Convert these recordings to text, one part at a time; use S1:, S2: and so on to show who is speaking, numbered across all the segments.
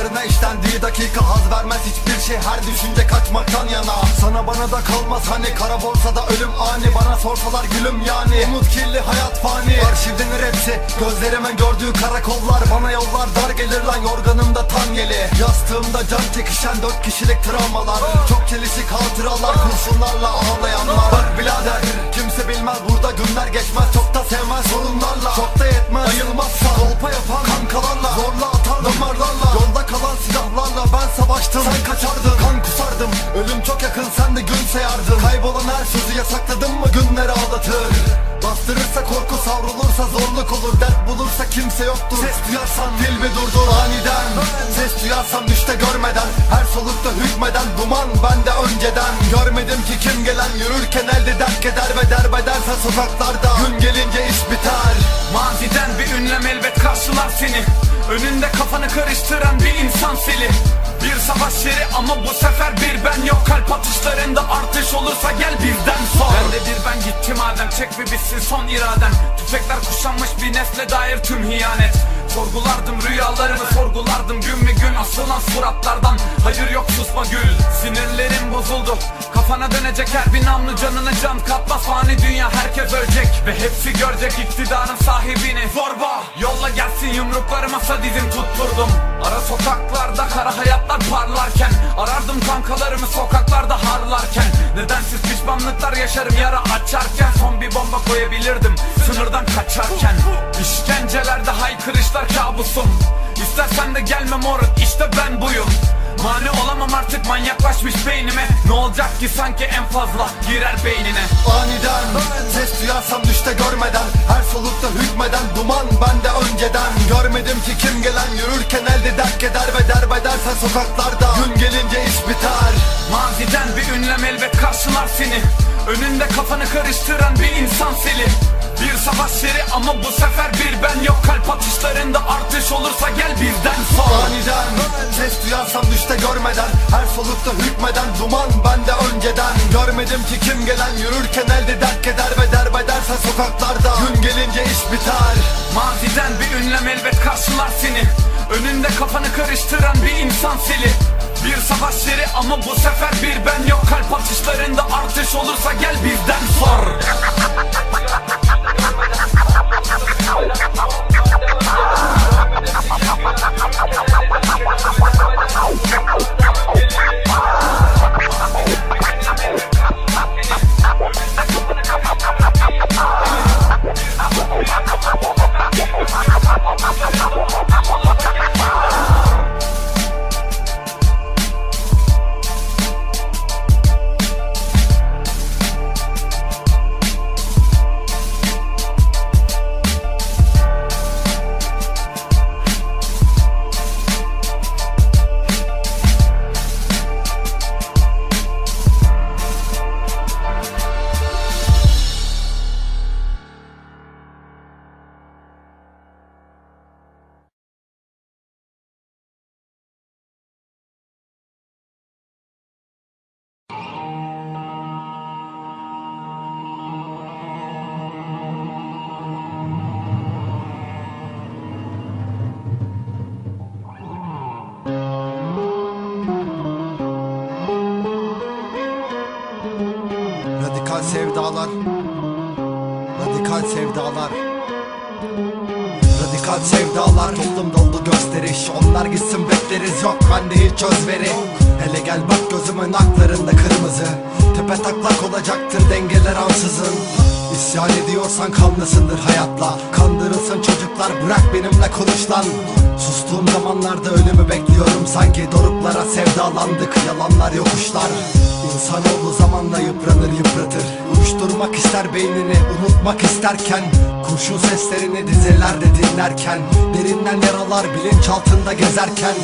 S1: damarlarına işlendiği dakika haz vermez hiçbir şey. Her düşünce kaçmaktan yana. Sana bana da kalmaz hani kara borsada ölüm ani. Bana sorsalar gülüm yani. Umut kirli hayat fani. Arşivdenir hepsi. Gözlerimin gördüğü karakollar. Bana yollar dar gelir lan yorganımda tan yeli. Yastığımda can çekişen dört kişilik travmalar. Çok çelişik hatıralar kurşunlarla ağlayanlar. Bak birader kimse bilmez. Burada günler geçmez. Çok da sevmez sorunlarla. Çok da yetmez. Ayılmazsa Kolpa yapan kankalarla Zorla Yolda kalan silahlarla ben savaştım Sen kaçardın kan kusardım. Ölüm çok yakın sen de gün sayardın. Kaybolan her sözü yasakladın mı günleri ağlatır Bastırırsa korku savrulursa zorluk olur. Dert bulursa kimse yoktur. Ses duyarsan dil mi durdur aniden. Ses duyarsam düşte görmeden Her solukta hükmeden duman bende önceden. Görmedim ki kim gelen yürürken elde dert keder Ve derbederse sokaklarda Gün gelince iş biter
S2: Maziden bir ünlem elbet karşılar seni. Önünde kafanı karıştıran bir insan seli Bir savaş yeri ama bu sefer bir ben yok. Kalp atışlarında artış olursa gel birden sor. Ben de bir ben gitti madem çek bir bitsin son iraden. Tüfekler kuşanmış bir nesle dair tüm hiyanet. Sorgulardım rüyalarımı sorgulardım gün mü gün asılan suratlardan. Hayır yok susma gül Sinirlerim bozuldu Kafana dönecek her bir namlu canına can katmaz Fani dünya herkes ölecek Ve hepsi görecek iktidarın sahibini. Zorba yolla gelsin yumrukları masa dizim tutturdum. Ara sokaklarda kara hayatlar parlarken Arardım kankalarımı sokaklarda harlarken. Nedensiz pişmanlıklar yaşarım yara açarken. Son bir bomba koyabilirdim sınırdan kaçarken. İşkencelerde haykırışlar kabusum. İstersen de gelme moruk işte ben buyum Mani olamam artık manyaklaşmış beynime. Ne olacak ki sanki en fazla girer beynine?
S1: Aniden ses duyarsam düşte görmeden Her solukta hükmeden duman bende önceden. Görmedim ki kim gelen yürürken elde dert keder Ve derbederse sokaklarda gün gelince iş biter.
S2: Maziden bir ünlem elbet karşılar seni. Önünde kafanı karıştıran bir insan seli Bir savaş yeri ama bu sefer bir ben yok. Kalp atışlarında
S1: Solukta hükmeden duman bende önceden. Görmedim ki kim gelen yürürken elde dert keder Ve derbederse sokaklarda gün gelince iş biter.
S2: Maziden bir ünlem elbet karşılar seni. Önünde kafanı karıştıran bir insan seli Bir savaş yeri ama bu sefer bir ben yok. Kalp atışlarında artış olursa gel birden sor
S1: Radikal sevdalar. Radikal sevdalar. Toplum doldu gösteriş Onlar gitsin bekleriz yok. Bende hiç özveri Hele gel bak gözümün aklarında kırmızı. Tepe taklak olacaktır dengeler ansızın. İsyan ediyorsan kanlısındır hayatla. Kandırılsın çocuklar. Bırak benimle konuş lan Sustuğum zamanlarda ölümü bekliyorum. Sanki Doruklara sevdalandık yalanlar yokuşlar. İnsanoğlu zamanla yıpranır yıpratır. Uyuşturmak ister beynini unutmak isterken Kurşun seslerini dizelerde dinlerken Derinden yaralar bilinç altında gezerken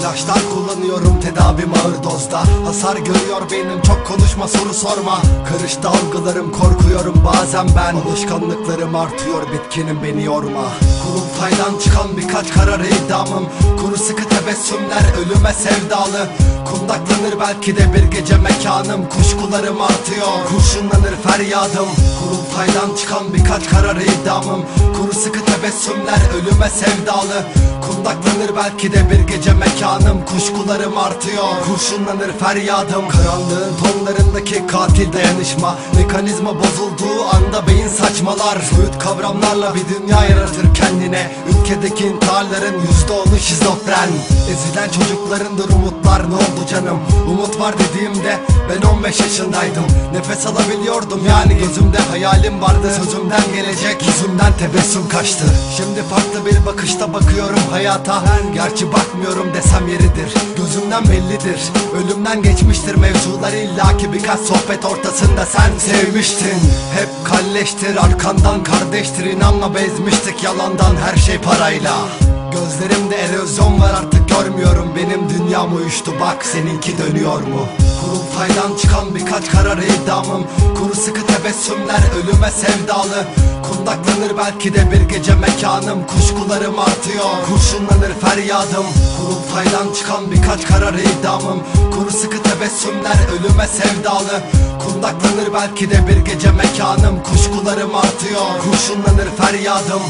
S1: İlaçlar kullanıyorum tedavim ağır dozda. Hasar görüyor beynim çok konuşma soru sorma. Karıştı algılarım korkuyorum bazen ben. Alışkanlıklarım artıyor bitkinim beni yorma. Kurultaydan çıkan birkaç karar idamım. Kuru sıkı tebessümler ölüme sevdalı Kundaklanır belki de bir gece mekanım. Kuşkularım artıyor. Kurşunlanır feryadım. Kurultaydan çıkan birkaç karar idamım Kuru sıkı tebessümler ölüme sevdalı Kundaklanır belki de bir gece mekanım. Kuşkularım artıyor Kurşunlanır feryadım. Karanlığın tonlarındaki katil dayanışma Mekanizma bozulduğu anda beyin saçmalar. Soyut kavramlarla bir dünya yaratır kendine. Ülkedeki intiharların yüzde onu şizofren. Ezilen çocuklarındır umutlar ne oldu canım? Umut var dediğimde ben 15 yaşındaydım. Nefes alabiliyordum yani gözümde hayalim vardı. Sözümden gelecek yüzümden tebessüm kaçtı. Şimdi farklı bir bakışta bakıyorum hayata Gerçi bakmıyorum desem yeridir. Gözümden bellidir. Ölümden geçmiştir mevzular. İllaki birkaç sohbet ortasında sen sevmiştin. Hep kalleştir arkandan kardeştir. İnanma bezmiştik yalandan her şey parayla Gözlerimde erozyon var artık görmüyorum. Benim dünyam uyuştu bak seninki dönüyor mu? Kurultaydan çıkan birkaç karar idamım Kuru sıkı tebessümler ölüme sevdalı. Kundaklanır belki de bir gece mekanım. Kuşkularım artıyor Kurşunlanır feryadım. Kurultaydan çıkan birkaç karar idamım Kuru sıkı tebessümler ölüme sevdalı. Kundaklanır belki de bir gece mekanım. Kuşkularım artıyor Kurşunlanır feryadım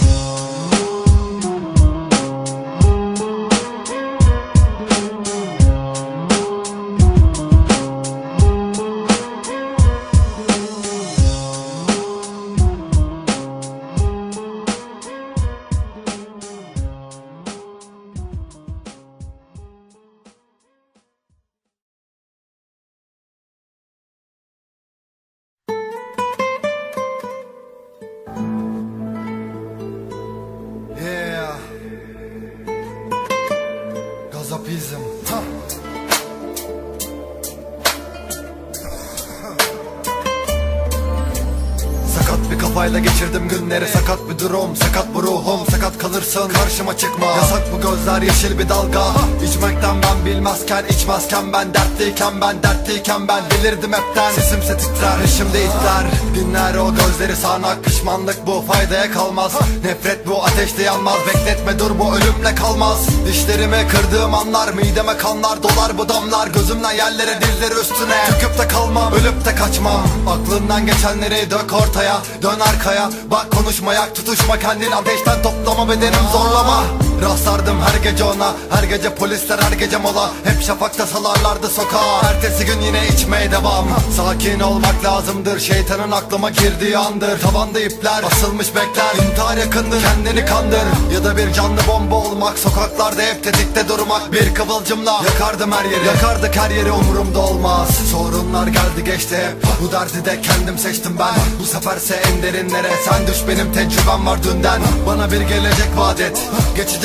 S1: Sakat bir kafayla geçirdim günleri. Sakat bir durum, sakat bu ruhum Sakat kalırsın. Karşıma çıkma. Yasak bu gözler yeşil bir dalga. İçmekten ben bilmezken içmezken ben Dertliyken ben dertliyken ben Bilirdim hepten. Sesimse titrer Şimdi itler. Dinler o gözleri sağanak Pişmanlık bu faydaya kalmaz. Nefret bu ateşte yanmaz. Bekletme dur bu ölümle kalmaz. Dişlerimi kırdığım anlar Mideme kanlar dolar bu damlar. Gözümden yerlere dizleri üstüne. Tüküp de kalmam ölüp de kaçmam. Aklından geçenleri dök ortaya Dön arkaya bak konuşmayak Tutuşma kendini. Ateşten toplama bedenim zorlama Rastlardım her gece ona. Her gece polisler her gece mola. Hep şafakta salarlardı sokağa. Ertesi gün yine içmeye devam. Sakin olmak lazımdır. Şeytanın aklıma girdiği andır. Tavanda ipler asılmış bekler. İntihar yakındır kendini kandır. Ya da bir canlı bomba olmak Sokaklarda hep tetikte durmak. Bir kıvılcımla yakardım her yeri. Yakardık her yeri umurumda olmaz. Sorunlar geldi geçti. Hep Bu derdi de kendim seçtim ben. Bu seferse en derinlere Sen düş benim tecrübem var dünden. Bana bir gelecek vaat et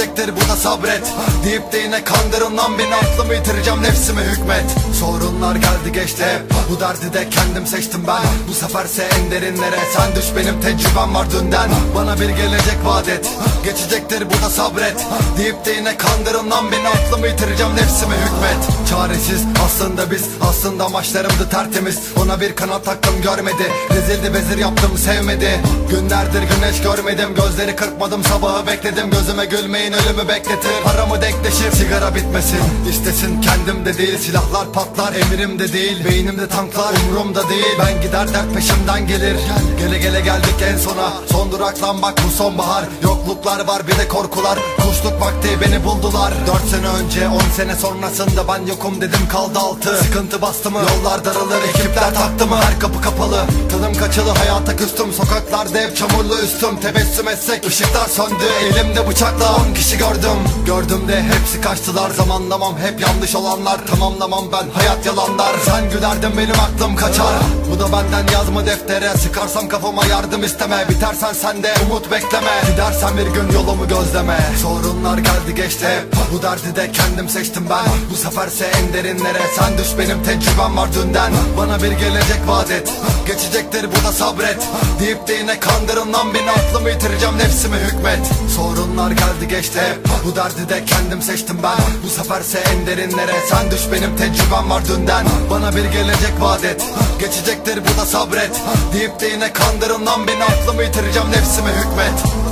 S1: Geçecektir bu da sabret. Deyip de yine kandırın lan beni Aklımı yitireceğim nefsime hükmet. Sorunlar geldi geçti hep. Bu derdi de kendim seçtim ben. Bu seferse en derinlere Sen düş benim tecrübem var dünden. Bana bir gelecek vaat Geçecektir bu da sabret. Deyip de yine kandırın lan beni Aklımı yitireceğim nefsime hükmet. Çaresiz aslında biz Aslında amaçlarımdı tertemiz. Ona bir kanat taktım görmedi. Rezildi vezir yaptım sevmedi. Günlerdir güneş görmedim Gözleri kırpmadım sabahı bekledim. Gözüme gülmeyin ölümü bekletir. Paramı denkleşir sigara bitmesin. İstesin kendimde değil. Silahlar patlar. Emrimde değil. Beynimde tanklar. Umurumda değil. Ben gider dert peşimden gelir. Gele gele geldik en sona. Son duraklan bak bu sonbahar. Yokluklar var bir de korkular. Kuşluk vakti beni buldular. Dört sene önce on sene sonrasında ben yokum dedim kaldı altı. Sıkıntı bastı mı? Yollar daralır ekipler taktı mı? Her kapı kapalı. Tadım kaçılı hayata küstüm. Sokaklarda hep çamurlu üstüm. Tebessüm etsek ışıklar söndü. Elimde bıçakla on kişi gördüm. Gördüm de hepsi kaçtılar. Zamanlamam hep yanlış olanlar. Tamamlamam ben hayat yalanlar. Sen gülerdin benim aklım kaçar. Bu da benden yazma deftere? Sıkarsam kafama yardım isteme. Bitersen sen de umut bekleme. Gidersen bir gün yolumu gözleme. Sorunlar geldi geçti. Hep Bu derdi de kendim seçtim ben. Bu seferse en derinlere Sen düş benim tecrübem var dünden. Bana bir gelecek vaat et. Geçecektir bu da sabret. Deyip de yine kandırın lan beni Aklımı yitireceğim. Nefsime hükmet. Sorunlar geldi geçti hep Bu derdi de kendim seçtim ben. Bu seferse en derinlere Sen düş benim tecrübem var dünden. Bana bir gelecek vaat et. Geçecektir bu da sabret. Deyip de yine kandırın lan beni. Aklımı yitireceğim nefsime hükmet